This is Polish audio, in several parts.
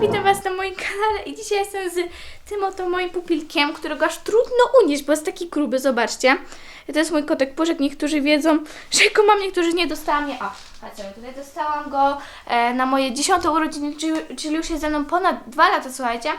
Witam was na moim kanale i dzisiaj jestem z tym oto moim pupilkiem, którego aż trudno unieść, bo jest taki gruby, zobaczcie. To jest mój kotek Puszek, niektórzy wiedzą, że go mam, niektórzy nie dostałam je. O, tutaj dostałam go e, na moje dziesiąte urodziny, czyli, czyli już jest ze mną ponad dwa lata, słuchajcie.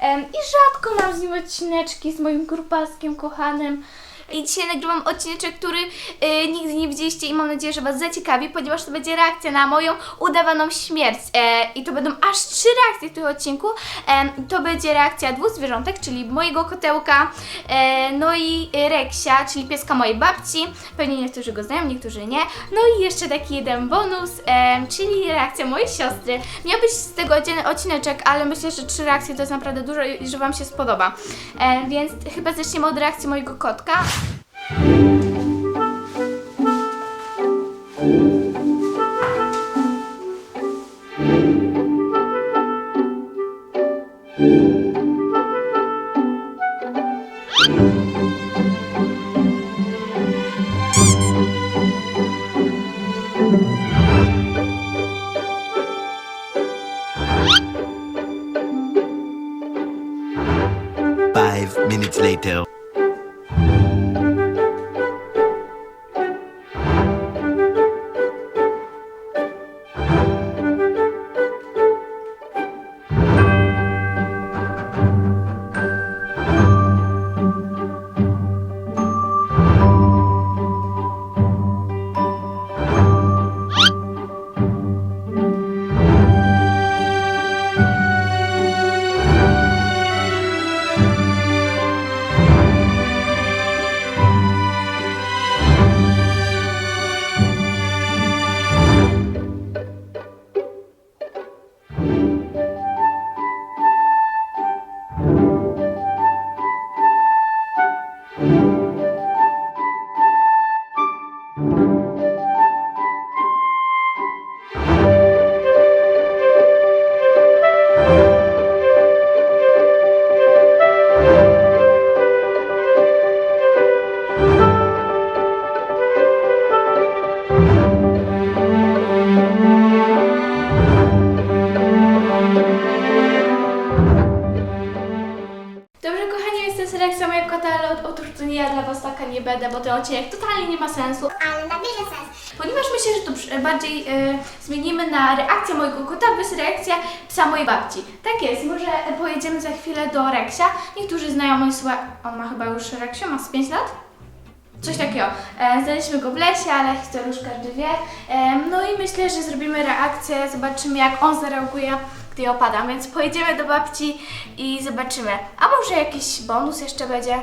Em, I rzadko mam z nim odcineczki z moim grupaskiem kochanym. I dzisiaj nagrywam odcineczek, który y, nigdy nie widzieliście i mam nadzieję, że Was zaciekawi, ponieważ to będzie reakcja na moją udawaną śmierć. E, I to będą aż trzy reakcje w tym odcinku. E, to będzie reakcja dwóch zwierzątek, czyli mojego kotełka, e, no i Reksia, czyli pieska mojej babci. Pewnie niektórzy go znają, niektórzy nie. No i jeszcze taki jeden bonus, e, czyli reakcja mojej siostry. Miał być z tego odcinek- odcineczek, ale myślę, że trzy reakcje to jest naprawdę dużo i że Wam się spodoba. E, więc chyba zaczniemy od reakcji mojego kotka. Five minutes later. Odcinek totalnie nie ma sensu. ale nabierze sens. Ponieważ myślę, że to bardziej e, zmienimy na reakcję mojego kota, jest reakcja psa mojej babci. Tak jest, może pojedziemy za chwilę do Reksia. Niektórzy znają mój sła... On ma chyba już Reksio, ma z 5 lat? Coś takiego. E, znaleźliśmy go w lesie, ale historię już każdy wie. E, no i myślę, że zrobimy reakcję, zobaczymy jak on zareaguje, gdy opadam. Więc pojedziemy do babci i zobaczymy. A może jakiś bonus jeszcze będzie?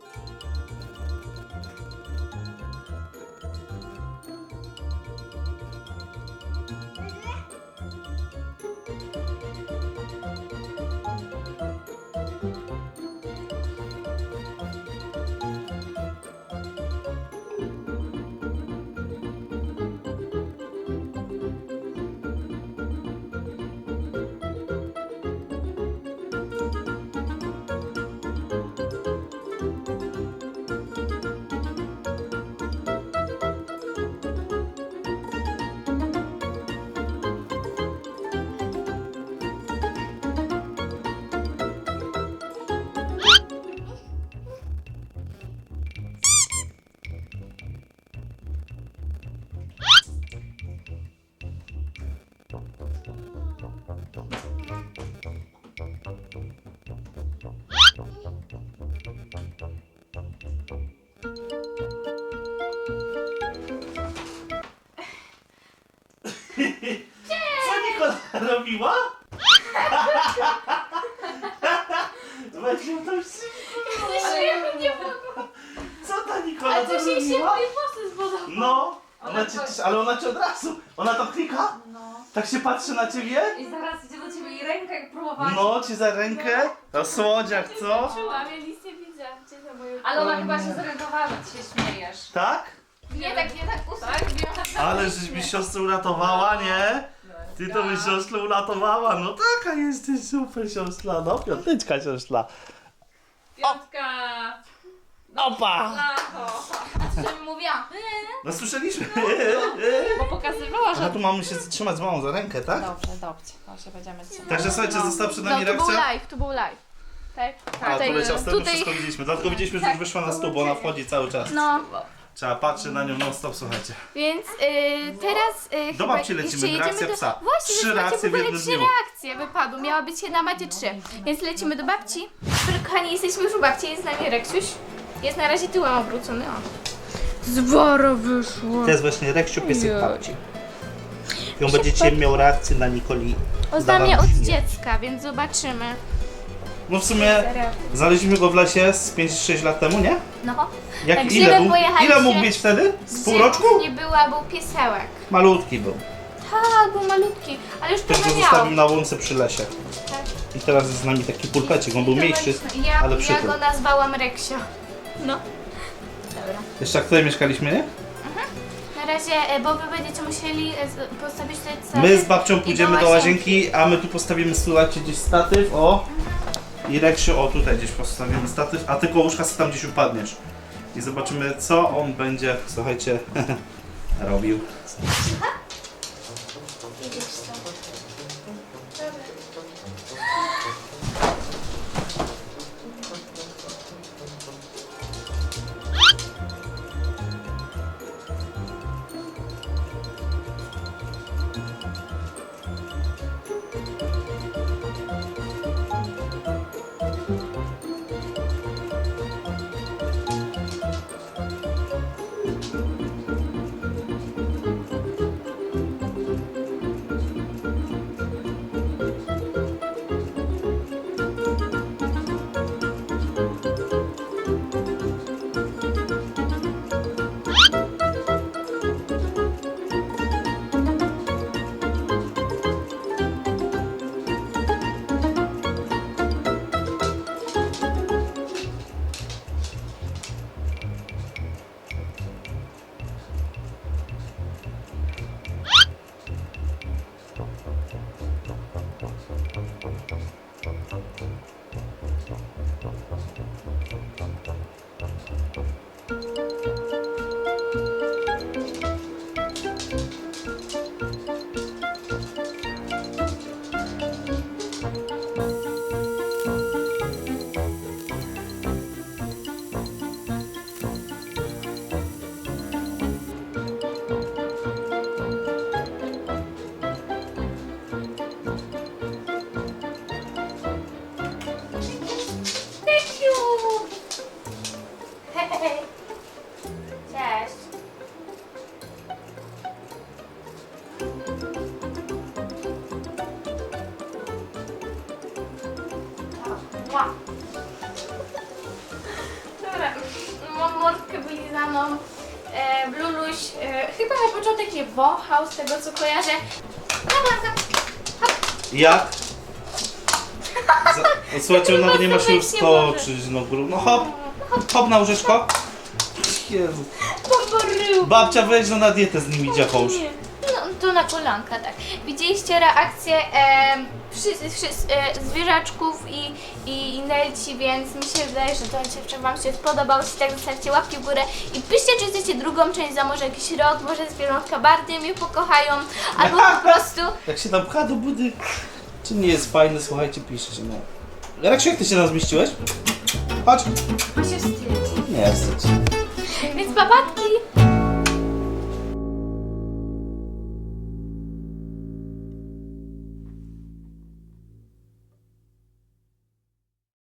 robiła? Weź ją tam szybko. Nie mogę. Co ta Nikola Ale to to się się robiła? moje włosy zbudowały. No, ona cię, ale ona cię od razu, ona to klika, No. tak się patrzy na ciebie, I zaraz idzie do ciebie i rękę jak próbować. no ci za rękę, to słodziak, co? Czułam, ja nic nie widzę. Gdzie to moje... Ale ona chyba się zorientowała, że ty się śmiejesz. Tak? Nie tak, nie tak Tak? ustawiłam. Ale żeś mi siostrę uratowała, nie? Ty to byś siostrę uratowała, no taka jesteś super siostra, no piąteczka siostra. Piątka! Opa! Co mi mówiłam? No słyszeliśmy. Bo pokazywała, A tu mamy się zatrzymać z mamą za rękę, tak? Dobrze, dobrze. Dobrze, będziemy trzymać. Także słuchajcie, została przed No, nami to był reakcja. live, to był live. Tak? A, Tutaj- to leciał z tego, tutaj- wszystko widzieliśmy. Dlatego widzieliśmy, że już wyszła na stół, bo ona wchodzi cały czas. No, Trzeba patrzeć na nią non stop, słuchajcie. więc y, teraz y, Do chyba babci lecimy, jeszcze jedziemy reakcja do... psa. Właśnie, Trzy reakcje w ogóle jednym trzy dniu. reakcje wypadły. Miała być jedna, macie trzy. Więc lecimy do babci. Dobra, kochani, jesteśmy już u babci, jest z nami Reksiuś. Jest na razie tyłem obrócony, o. Zworo wyszło. To jest właśnie Reksiu piesek Ojej. babci. I on będzie dzisiaj miał reakcję na Nikoli. On zna mnie od dziecka, więc zobaczymy. No w sumie znaleźliśmy go w lesie z 5-6 lat temu, nie? No. Jak, Tak, ile, był, ile mógł mieć wtedy? Z pół roczku? Nie była, był piesełek. Malutki był. Tak, był malutki, ale już trochę go miał. zostawił na łące przy lesie. Tak. I teraz jest z nami taki pulpecik. On był mniejszy, Ja, ale ja przytul. go nazwałam Reksio. No. Dobra. Jeszcze jak tutaj mieszkaliśmy, nie? Na razie, e, bo wy będziecie musieli e, postawić tutaj. My z babcią pójdziemy do łazienki, a my tu postawimy słuchajcie gdzieś statyw, o. I Reksiu, o tutaj gdzieś postawimy statyw, a ty kołuszka tam gdzieś upadniesz. I zobaczymy co on będzie, słuchajcie, robił. Wylizaną. E, Bluluś e, chyba na początek nie wąchał z tego co kojarzę. Dobra, Jak? Za, no, słuchajcie, on nawet nie ma nie może. wskoczyć, no gru. No hop, hop na łóżeczko. Jezu. poborył. Babcia weź no na dietę z nim idzie już. Nie. No to na kolanka, tak. Widzieliście reakcję e, wszy, wszy, e, zwierzaczków i, i, i Nelci, więc mi się wydaje, że to odcineczek Wam się spodobał. Jeśli tak, zostawcie łapki w górę i piszcie, czy chcecie drugą część za może jakiś rok, może zwierzątka bardziej mnie pokochają, albo po prostu... Jak się tam pcha do budy, czy nie jest fajny, słuchajcie, piszcie. No. Reksiu, jak ty się tam zmieściłeś? Chodź. Ma się wstydzi. Nie, wstydź. Więc papatki!